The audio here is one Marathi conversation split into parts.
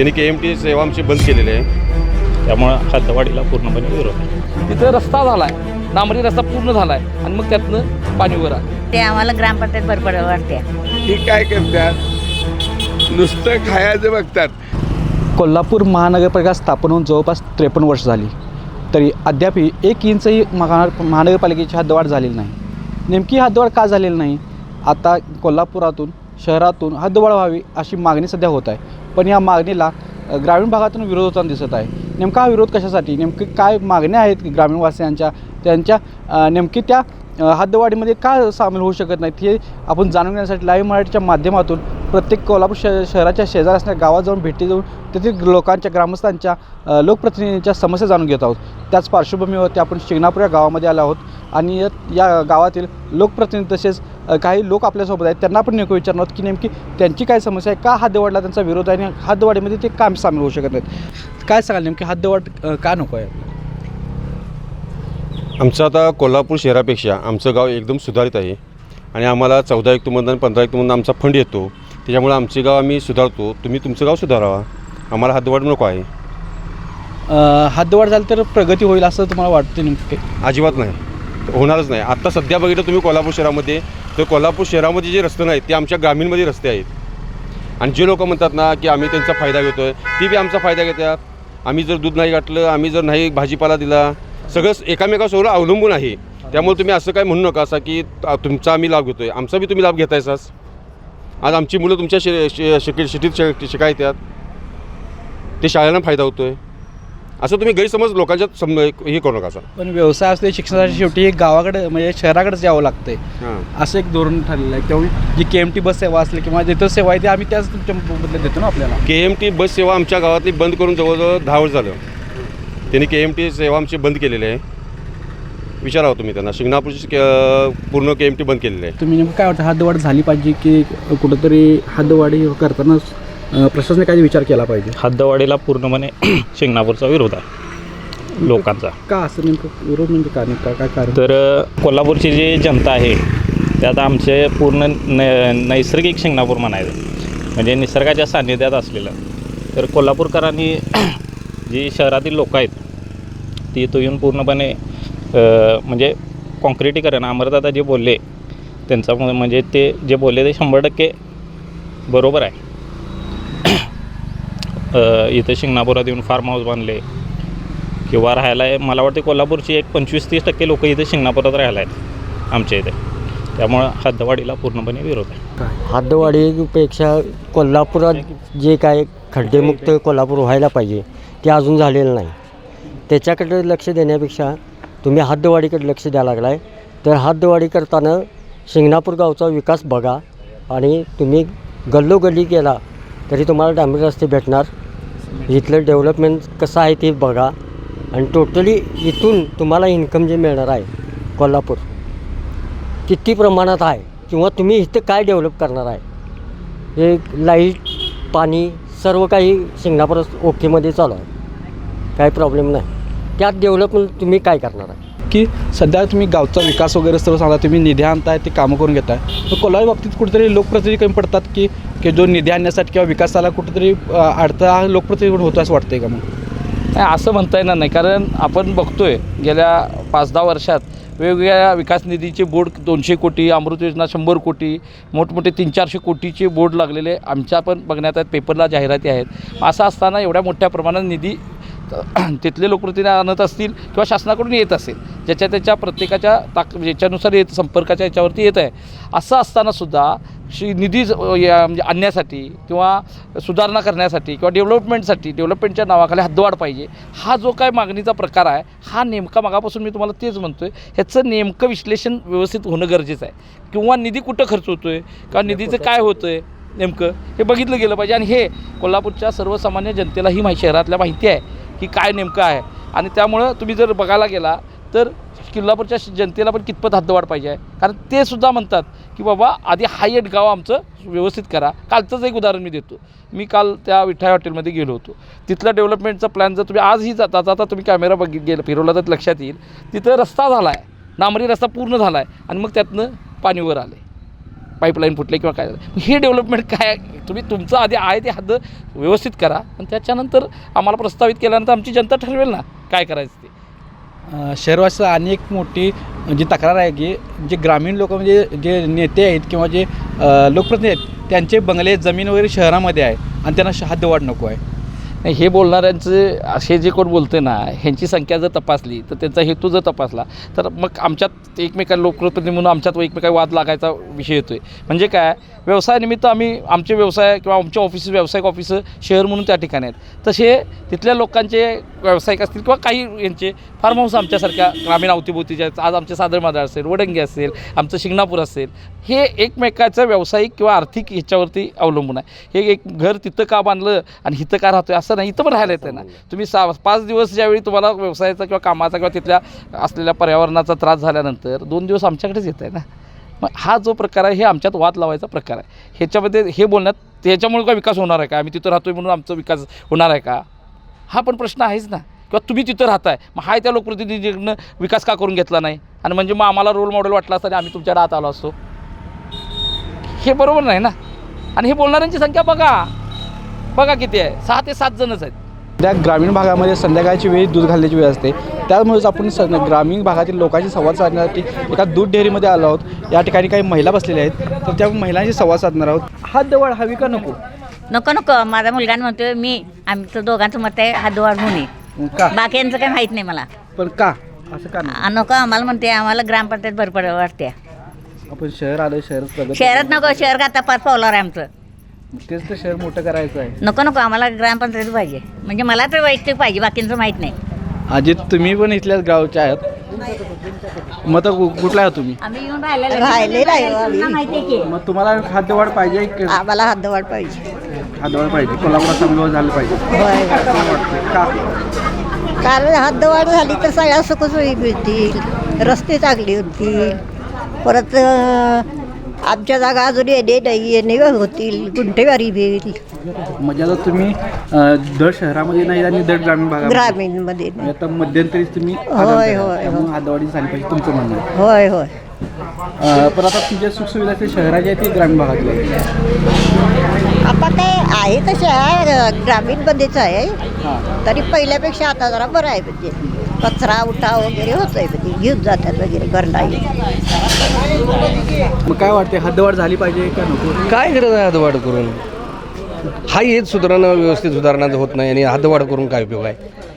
त्यांनी के एम टी सेवा आमची बंद केलेली आहे. त्यामुळं हद्दवाढीला पूर्णपणे विरोध आहे. तिथं रस्ता झालाय. डांबरी रस्ता पूर्ण झालाय. आणि मग त्यातनं पाणी वर आलं ते आम्हाला ग्रामपंचायत बरोबर वाटते ही काय करतात? नुसतं खायचं बघतात. कोल्हापूर महानगरपालिका स्थापन होऊन जवळपास त्रेपन्न वर्ष झाली. तरी अद्यापही एक इंचही महा महानगरपालिकेची हद्दवाढ झालेली नाही. नेमकी हद्दवाढ का झालेली नाही? आता कोल्हापुरातून शहरातून हद्दवाढ व्हावी अशी मागणी सध्या होत आहे. पण या मागणीला ग्रामीण भागातून विरोध होताना दिसत आहे. नेमका हा विरोध कशासाठी? नेमके काय मागण्या आहेत ग्रामीणवासियांच्या? त्यांच्या नेमकी त्या हद्दवाढीमध्ये का सामील होऊ शकत नाहीत? हे आपण जाणून घेण्यासाठी लाईव्ह मराठीच्या माध्यमातून प्रत्येक कोल्हापूर श शहराच्या शेजार असणाऱ्या गावात जाऊन भेटी देऊन तेथील लोकांच्या ग्रामस्थांच्या लोकप्रतिनिधींच्या समस्या जाणून घेत आहोत. त्याच पार्श्वभूमीवरती आपण शिंगणापूर या गावामध्ये आलो आहोत. आणि या- या गावातील लोकप्रतिनिधी तसेच काही लोक आपल्यासोबत आहेत त्यांना आपण नेमकं विचारणार आहोत की नेमकी त्यांची काय समस्या आहे का हद्दवाढीला त्यांचा विरोध आहे आणि हद्दवाढीमध्ये ते काम सामील होऊ शकत नाहीत? काय सांगाल नेमकी हद्दवाढ अ, का नको आहे? आमचं आता कोल्हापूर शहरापेक्षा आमचं गाव एकदम सुधारित आहे आणि आम्हाला चौदा एकतमधून पंधरा एकतमधून आमचा फंड येतो. त्याच्यामुळे आमचे गाव आम्ही सुधारतो. तुम्ही तुमचं गाव सुधारावा. आम्हाला हद्दवाढ नको आहे. हद्दवाढ झाली तर प्रगती होईल असं तुम्हाला वाटतं नेमकं? अजिबात नाही. होणारच नाही. आत्ता सध्या बघितलं तुम्ही कोल्हापूर शहरामध्ये तर कोल्हापूर शहरामध्ये जे रस्ते नाहीत ते आमच्या ग्रामीणमध्ये रस्ते आहेत. आणि जे लोक म्हणतात ना की आम्ही त्यांचा फायदा घेतो आहे ती बी आमचा फायदा घेतात. आम्ही जर दूध नाही गाठलं आम्ही जर नाही भाजीपाला दिला सगळं एकामेकासोबत अवलंबून आहे. त्यामुळे तुम्ही असं काय म्हणू नका असा की तुमचा आम्ही लाभ घेतो आहे आमचा बी तुम्ही लाभ घेतायसाच आज आमची मुलं तुमच्या शे शे शिक शिटीत शिक ते शाळेला फायदा होतो आहे असं तुम्ही गैरसमज लोकांच्या सम हे करू नका असं. पण व्यवसाय असले शिक्षणासाठी शेवटी हे गावाकडे म्हणजे शहराकडेच यावं लागतंय. हां. असं एक धोरण ठरलेलं आहे. त्यामुळे जी के एम टी बस सेवा असली किंवा जिथं सेवा आहे ती आम्ही त्याच तुमच्या बदल्यात देतो ना आपल्याला. के एम टी बस सेवा आमच्या गावातली बंद करून जवळजवळ दहा वर्ष झालं. त्यांनी के एम टी सेवा आमची बंद केलेली आहे. विचारावं तुम्ही त्यांना. शिंगणापूरची के- पूर्ण के एम टी बंद केलेली आहे. तुम्ही नेमकं काय वाटतं? हद्दवाढ झाली पाहिजे की कुठंतरी हद्दवाढी करताना प्रशासनाने काही विचार केला पाहिजे? हद्दवाढीला पूर्णपणे शिंगणापूरचा विरोध आहे. लोकांचा. का असं नेमकं? विरोध म्हणजे का नेमका? काय कारण? तर कोल्हापूरची जी जनता आहे त्यात आमचे पूर्ण न नैसर्गिक शिंगणापूर म्हणायचं. म्हणजे निसर्गाच्या सान्निध्यात असलेलं. तर कोल्हापूरकरांनी जी शहरातील लोक आहेत ती इथं येऊन पूर्णपणे म्हणजे कॉन्क्रिटीकरण अमरदादा जे बोलले त्यांचा म्हणजे ते जे बोलले ते शंभर टक्के बरोबर आहे. इथं शिंगणापुरात येऊन फार्म हाऊस बांधले. किंवा राहायला आहे मला वाटते कोल्हापूरची एक पंचवीस तीस टक्के लोक इथे शिंगणापुरात राहायला आहेत आमच्या इथे. त्यामुळं हद्दवाडीला पूर्णपणे विरोध आहे. हद्दवाडीपेक्षा कोल्हापुरात जे काय खड्डेमुक्त कोल्हापूर व्हायला पाहिजे ते अजून झालेलं नाही. त्याच्याकडे लक्ष देण्यापेक्षा तुम्ही हद्दवाडीकडे लक्ष द्यायला लागलाय. तर हद्दवाडी करताना शिंगणापूर गावचा विकास बघा आणि तुम्ही गल्लोगल्ली केला तरी तुम्हाला डांबरी रस्ते भेटणार. इथलं डेव्हलपमेंट कसं आहे ते बघा. आणि टोटली इथून तुम्हाला इन्कम जे मिळणार आहे कोल्हापूर किती प्रमाणात आहे? किंवा तुम्ही इथं काय डेव्हलप करणार आहे? हे लाइट पाणी सर्व काही शिंगणापूर ओकेमध्ये चालू आहे. काही प्रॉब्लेम नाही. त्यात डेव्हलपमेंट तुम्ही काय करणार आहे? की सध्या तुम्ही गावचा विकास वगैरे सर्व सांगा तुम्ही निधी आणताय ते कामं करून घेताय. तर कोल्हापूर बाबतीत कुठेतरी लोकप्रतिनिधी कमी पडतात की की जो निधी आणण्यासाठी किंवा विकासाला कुठेतरी अडथळा हा लोकप्रतिनिधीकडून होतो असं वाटतंय का मग? नाही असं म्हणता येणार नाही. कारण आपण बघतोय गेल्या पाच दहा वर्षात वेगवेगळ्या विकास निधीचे बोर्ड दोनशे कोटी अमृत योजना शंभर कोटी मोठमोठे तीन चारशे कोटीचे बोर्ड लागलेले आमच्या पण बघण्यात आहेत पेपरला जाहिराती आहेत. असं असताना एवढ्या मोठ्या प्रमाणात निधी तिथले लोकप्रतिनिधी आणत असतील किंवा शासनाकडून येत असेल ज्याच्या त्याच्या प्रत्येकाच्या ताक याच्यानुसार येत संपर्काच्या याच्यावरती येत आहे असं असतानासुद्धा श्री निधी ज- या म्हणजे आणण्यासाठी किंवा सुधारणा करण्यासाठी किंवा डेव्हलपमेंटसाठी डेव्हलपमेंटच्या नावाखाली हद्दवाढ पाहिजे हा जो काय मागणीचा प्रकार आहे हा नेमका मागापासून मी तुम्हाला तेच म्हणतो आहे ह्याचं नेमकं विश्लेषण व्यवस्थित होणं गरजेचं आहे. किंवा निधी कुठं खर्च होतो आहे किंवा निधीचं काय होतं आहे नेमकं हे बघितलं गेलं पाहिजे. आणि हे कोल्हापूरच्या सर्वसामान्य जनतेला ही माहिती शहरातल्या माहिती आहे. की काय नेमकं आहे. आणि त्यामुळं तुम्ही जर बघायला गेला तर किल्लापूरच्या जनतेला पण कितपत हद्दवाढ पाहिजे आहे. कारण ते सुद्धा म्हणतात की बाबा आधी हाय एंड गाव आमचं व्यवस्थित करा. कालचंच एक उदाहरण मी देतो. मी काल त्या विठाई हॉटेलमध्ये गेलो होतो. तिथला डेव्हलपमेंटचा प्लॅन जर तुम्ही आजही जाता जाता तुम्ही कॅमेरा बघित गेला फिरवला तर लक्षात येईल. तिथं रस्ता झाला आहे डांबरी रस्ता पूर्ण झाला आहे आणि मग त्यातनं पाणीवर आले आलं आहे पाईपलाईन फुटले किंवा काय हे डेव्हलपमेंट काय तुम्ही तुमचं आधी आहे ते हद्द व्यवस्थित करा. आणि त्याच्यानंतर आम्हाला प्रस्तावित केल्यानंतर आमची जनता ठरवेल ना काय करायचं ते. शहरवासी अनेक आणि एक मोठी जी तक्रार आहे की जे ग्रामीण लोक म्हणजे जे नेते आहेत किंवा जे लोकप्रतिनिधी आहेत त्यांचे बंगले जमीन वगैरे शहरामध्ये आहे आणि त्यांना हद्दवाढ नको आहे. हे बोलणाऱ्यांचं असे जे कोण बोलते ना ह्यांची संख्या जर तपासली तर त्यांचा हेतू जर तपासला तर मग आमच्यात एकमेकांना लोकप्रतिनिधी म्हणून आमच्यात एकमेका वाद लागायचा विषय येतो आहे म्हणजे काय? व्यवसायानिमित्त आम्ही आमचे व्यवसाय किंवा आमचे ऑफिस व्यावसायिक ऑफिस शहर म्हणून त्या ठिकाणी आहेत. तसे तिथल्या लोकांचे व्यावसायिक असतील किंवा काही यांचे फार्म हाऊस आमच्यासारख्या ग्रामीण अवतीभोवतीचे आहेत. आज आमचे सादरमादा असेल वडंगी असेल आमचं शिंगणापूर असेल हे एकमेकाचं व्यावसायिक किंवा आर्थिक ह्याच्यावरती अवलंबून आहे. हे एक घर तिथं का बांधलं आणि इथं का राहतोय असं नाही इथं पण राहायला येतं ना. तुम्ही सा पाच दिवस ज्यावेळी तुम्हाला व्यवसायाचा किंवा कामाचा किंवा तिथल्या असलेल्या पर्यावरणाचा त्रास झाल्यानंतर दोन दिवस आमच्याकडेच येत आहे ना. मग हा जो प्रकार आहे हे आमच्यात वाद लावायचा प्रकार आहे. ह्याच्यामध्ये हे बोलण्यात ह्याच्यामुळे का विकास होणार आहे का? आम्ही तिथं राहतोय म्हणून आमचा विकास होणार आहे का? हा पण प्रश्न आहेच ना. किंवा तुम्ही तिथं राहताय मग हाय त्या लोकप्रतिनिधीकडनं विकास का करून घेतला नाही? आणि म्हणजे मग आम्हाला रोल मॉडेल वाटला असता आम्ही तुमच्या राहत आलो असतो. हे बरोबर नाही ना. आणि हे बोलणाऱ्यांची संख्या बघा. बघा किती आहे. सहा ते सात जणच आहेत. त्या ग्रामीण भागामध्ये संध्याकाळची वेळी दूध घालण्याची वेळ असते. त्यामुळेच आपण स ग्रामीण भागातील लोकांशी संवाद साधण्यासाठी एका दूध डेअरीमध्ये आलो आहोत. या ठिकाणी काही महिला बसलेल्या आहेत. तर त्या महिलांशी संवाद साधणार आहोत. हद्दवाढ हवी का नको? नको नको. माझा मुलगा म्हणतोय मी आमचं दोघांचं मत आहे हातवाढ होणे का? बाकीयांचं काही माहीत नाही मला. पण का? असं का नको. आम्हाला म्हणते आम्हाला ग्रामपंचायत भरपड वाटते. आपण शहर आलं शहर शहरात नको. शहर का आता पाच पावलावर आहे आमचं. तेच तर शहर मोठं करायचं आहे. नको नको आम्हाला ग्रामपंचायत पाहिजे. म्हणजे मला तर वैयक्तिक पाहिजे बाकींचं माहीत नाही. अजित तुम्ही पण इथल्याच गावच्या आहात. मग तर कु- कुठला आहात तुम्ही? आम्ही येऊन राहिलेलं राहिलेलं आहे आम्ही. माहिती आहे की? मग तुम्हाला हद्दवाढ पाहिजे की आम्हाला हद्दवाढ पाहिजे. हद्दवाढ पाहिजे. कोल्हापुरात चांगलं झालं पाहिजे. होय. असं वाटतं. का? कारण हद्दवाढ झाली तर सगळ्या सुखसोयी मिळतील. रस्ते चांगले होतील. परत अं, आमच्या जागा अजून येणे नाही येणे होतील. गुंठेवारी होईल. म्हणजे आता तुम्ही अं, दर शहरामध्ये नाही आणि दर ग्रामीण भागामध्ये? ग्रामीणमध्ये नाही. आता मध्यंतरी तुम्ही होय, होय, हद्दवाढी झाली पाहिजे तुमचं म्हणणं. आहे होय होय. अं, पण आता तुमच्या सुखसुविधा ते शहराच्या आहेत की ग्रामीण भागातल्या आहेत? आता काय आहे तसे आहे ग्रामीणमध्येच आहे. हां. तरी पहिल्यापेक्षा आता जरा बरं आहे म्हणजे. कचरा उठाव वगैरे होत आहे म्हणजे घेऊन जातात वगैरे घरला मग काय वाटते हद्दवाढ झाली पाहिजे का नको? काय गरज आहे हद्दवाढ करून. हा हेच सुधारणा व्यवस्थित सुधारणा होत नाही आणि हद्दवाढ करून काय उपयोग आहे?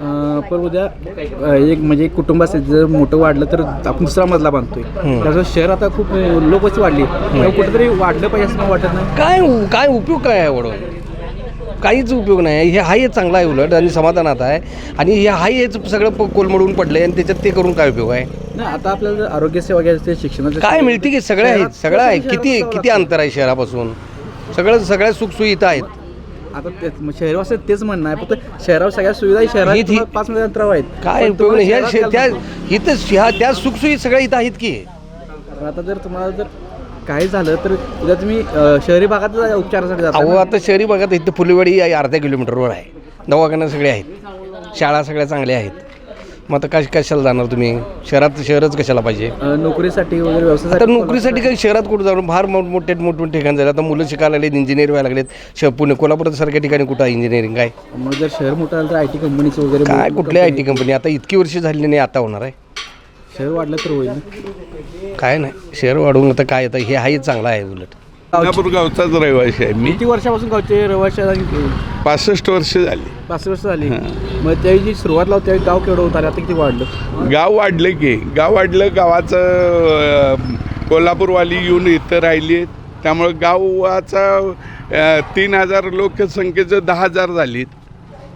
अं, पण उद्या अं, एक म्हणजे एक कुटुंब असेल जर मोठं वाढलं तर आपण दुसरा मजला बांधतोय. त्याचं शहर आता खूप अं, लोकवस्ती वाढली. त्यामुळे कुठेतरी वाढलं पाहिजे असं मला वाटत नाही. काय काय उपयोग काय आहे एवढं? काहीच उपयोग नाही. आहे हे हा हेच चांगला आहे उलट आणि समाधानात आहे. आणि हे हा हेच सगळं प- कोलमडून पडलं आणि त्याच्यात ते करून काय उपयोग आहे? नाही आता आपल्याला जर आरोग्य सेवा घ्यायची शिक्षणाचं काय मिळते की सगळं आहे? सगळं आहे. किती किती अंतर आहे शहरापासून? सगळं सगळ्या सुखसुविधा आहेत. आता तेच मग शहरवासी तेच म्हणणं आहे. फक्त शहरावर सगळ्या सुविधा ही शहरात ही- ही- तुम्हाला पाच मध्ये अंतरावर आहेत. काय पण उपयोग नाही. ह्या शहरात त्या इथं ह्या त्या सुखसुविधा सगळ्या इथं आहेत की? पण आता जर तुम्हाला जर काही झालं तर उद्या तुम्ही अं, शहरी भागात उपचारासाठी जाता अहो. आता शहरी भागात इथं फुलेवाडी आहे अर्ध्या किलोमीटरवर आहे. दवाखाना सगळे आहेत. शाळा सगळ्या चांगल्या आहेत. मग आता कश कशाला जाणार तुम्ही? शहरात शहरच कशाला पाहिजे? अं, नोकरीसाठी वगैरे आता व्यवसायासाठी नोकरीसाठी काही शहरात कुठं जाऊन फार मोठ मोठे मोठमोठे ठिकाण झाले. आता मुलं शिकायला लागलेत इंजिनियर व्हायला लागलेत. श पुणे कोल्हापुरात सारख्या ठिकाणी कुठं आहे इंजिनिअरिंग काय? मग जर शहर मोठं झालं तर आय टी कंपनीचं वगैरे काय कुठल्या आय टी कंपनी आता इतकी वर्ष झाली नाही आता होणार आहे. शहर वाढलं तर होईल ना. काय नाही शहर वाढवून आता काय आता हे हाही चांगला आहे उलट. कोल्हापूर गावचाच रहिवासी आहे मी. किती वर्षापासून गावचे रहिवाशी आणि पासष्ट वर्ष झाली. पाच वर्ष झाली. मग त्यावेळी जी सुरुवात लावते त्यावेळी गाव केवढं होतं आणि आता किती वाढलं? गाव वाढलं की गाव वाढलं गावाचं अं, कोल्हापूरवाली येऊन इथं राहिली त्यामुळं गावाचा अं, तीन हजार लोकसंख्येचं दहा हजार झालीत.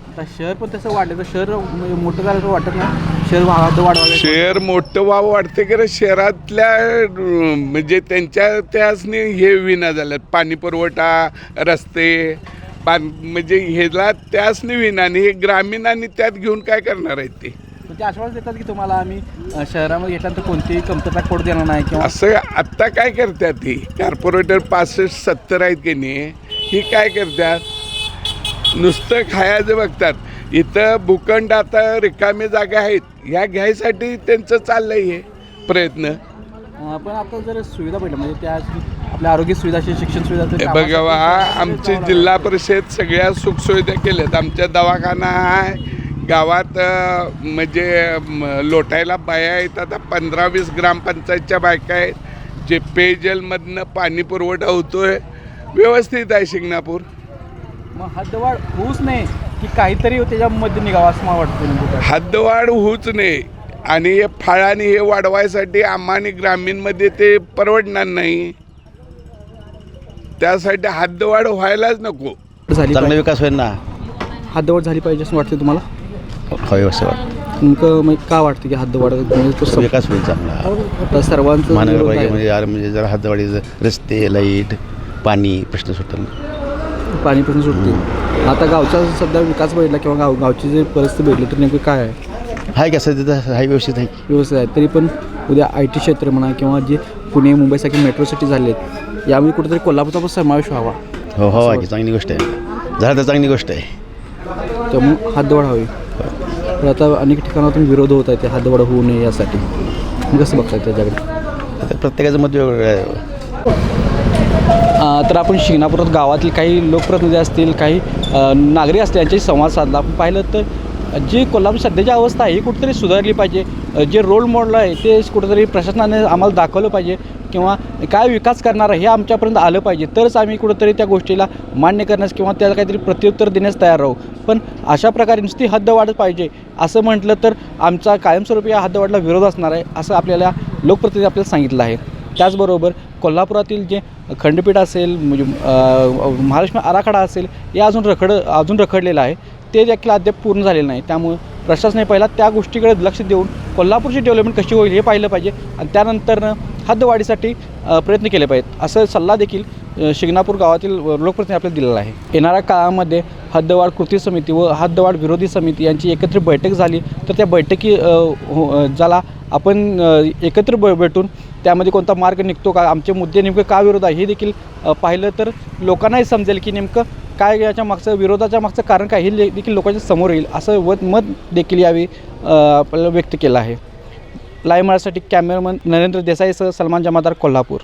आता शहर पण तसं वाढलं तर शहर म्हणजे मोठं झालं तर वाटत नाही. शहर भागात वाढवायला शहर मोठं व्हावं वाटते की शहरातल्या अं, म्हणजे त्यांच्या त्यासनी हे विना झाल्यात. पाणी पुरवठा रस्ते पान म्हणजे ह्याला त्यासनी विना आणि हे ग्रामीण आणि त्यात घेऊन काय करणार आहेत ते? पण ते आश्वासन देतात की तुम्हाला आम्ही अ, शहरामध्ये घेतल्यानंतर कोणतीही कमतरता पडू देणार नाही किंवा असं आत्ता काय करतात ही कॉर्पोरेटर पासष्ट सत्तर आहेत की नाही? ही काय करतात? नुसतं खायचं बघतात. इथं भूखंड आता रिकामी जागा आहेत. ह्या घ्यायसाठी त्यांचं चाललंय हे प्रयत्न. पण आता जर सुविधा भेटल्या म्हणजे त्या आपल्या आरोग्य सुविधा असेल शिक्षण सुविधा असेल, हे कामासाठी बघा आमची जिल्हा परिषद सगळ्या सुखसुविधा केल्यात. आमच्या दवाखाना आहे. गावात अ, म्हणजे म, लोटायला बाया आहेत. आता पंधरा वीस ग्रामपंचायतच्या बायका आहेत. जे पेयजलमधनं पाणी पुरवठा होतोय. व्यवस्थित आहे शिंगणापूर. मग हद्दवाढ होऊच नाही की काहीतरी त्याच्यामध्ये निघावं असं मला वाटतं काय. हद्दवाढ होऊच नाही आणि हे फळाने हे वाढवायसाठी आम्हाने ग्रामीणमध्ये ते परवडणार नाही. त्यासाठी हद्दवाढ व्हायलाच नको. झाली चांगला विकास होईल ना? हद्दवाढ झाली पाहिजे असं वाटतं तुम्हाला? हवे असं वाटतं. मग का वाटतं की हद्दवाढ म्हणजे तो सम- विकास होईल चांगला. आता सर्वांचं विरोध आहे. म्हणजे यार म्हणजे जरा हद्दवाडीचं रस्ते लाइट पाणी प्रश्न सुटेल पाणी प्रश्न सुटते. आता गावचा सध्या विकास बघितला किंवा गाव गावची जर परिस्थिती बघितली तर नेमकं काय आहे? हाय का सध्या हाय व्यवस्थित आहे. व्यवस्थित आहे. तरी पण उद्या आय टी क्षेत्र म्हणा किंवा जे पुणे मुंबईसारखी मेट्रो सिटी झाली आहेत यामध्ये कुठेतरी कोल्हापूरचा पण समावेश व्हावा. हो हो आहे की. चांगली गोष्ट आहे. झालं तर चांगली गोष्ट आहे. त्यामुळे हद्दवाढ हवी. पण आता अनेक ठिकाणातून विरोध होत आहे ते हद्दवाढ होऊ नये यासाठी. मग कसं बघताय त्याच्याकडे? आता प्रत्येकाचं मत वेगवेगळं आहे. तर आपण शिंगणापुरात गावातील काही लोकप्रतिनिधी असतील काही नागरिक असतील यांच्याशी संवाद साधला. आपण पाहिलं तर जी कोल्हापूर सध्याची अवस्था आहे ही कुठेतरी सुधारली पाहिजे. जे रोल मॉडेल आहे ते कुठेतरी प्रशासनाने आम्हाला दाखवलं पाहिजे किंवा काय विकास करणार आहे हे आमच्यापर्यंत आलं पाहिजे. तरच आम्ही कुठेतरी त्या गोष्टीला मान्य करण्यास किंवा त्याला काहीतरी प्रत्युत्तर देण्यास तयार राहू पण अशा प्रकारे नुसती हद्द वाढत पाहिजे असं म्हटलं तर आमचा कायमस्वरूपी या हद्दवाढला विरोध असणार आहे असं आपल्याला लोकप्रतिनिधी आपल्याला सांगितलं आहे. त्याचबरोबर कोल्हापुरातील जे खंडपीठ असेल म्हणजे महाराष्ट्र आराखडा असेल हे अजून रखड अजून रखडलेलं आहे. ते देखील अद्याप पूर्ण झालेलं नाही. त्यामुळे प्रशासनाने पहिला त्या गोष्टीकडे लक्ष देऊन कोल्हापूरची डेव्हलपमेंट कशी होईल हे पाहिलं पाहिजे. आणि त्यानंतर हद्दवाढीसाठी प्रयत्न केले पाहिजेत. असं सल्ला देखील शिंगणापूर गावातील लोकप्रतिनिधी आपल्याला दिलेला आहे. येणाऱ्या काळामध्ये हद्दवाढ कृती समिती व हद्दवाढ विरोधी समिती यांची एकत्रित बैठक झाली. तर त्या बैठकी हो, ज्याला आपण एकत्र ब भेटून त्यामध्ये कोणता मार्ग निघतो का आमचे मुद्दे नेमकं का विरोध आहे हे देखील पाहिलं तर लोकांनाही समजेल की नेमकं काय याच्या मागचं विरोधाच्या मागचं कारण काय हे देखील लोकांच्या समोर येईल असं वत मत देखील यावेळी आपल्याला व्यक्त केलं आहे. लाईव्ह मराठीसाठी कॅमेरामन नरेंद्र देसाईसह सलमान जमादार कोल्हापूर.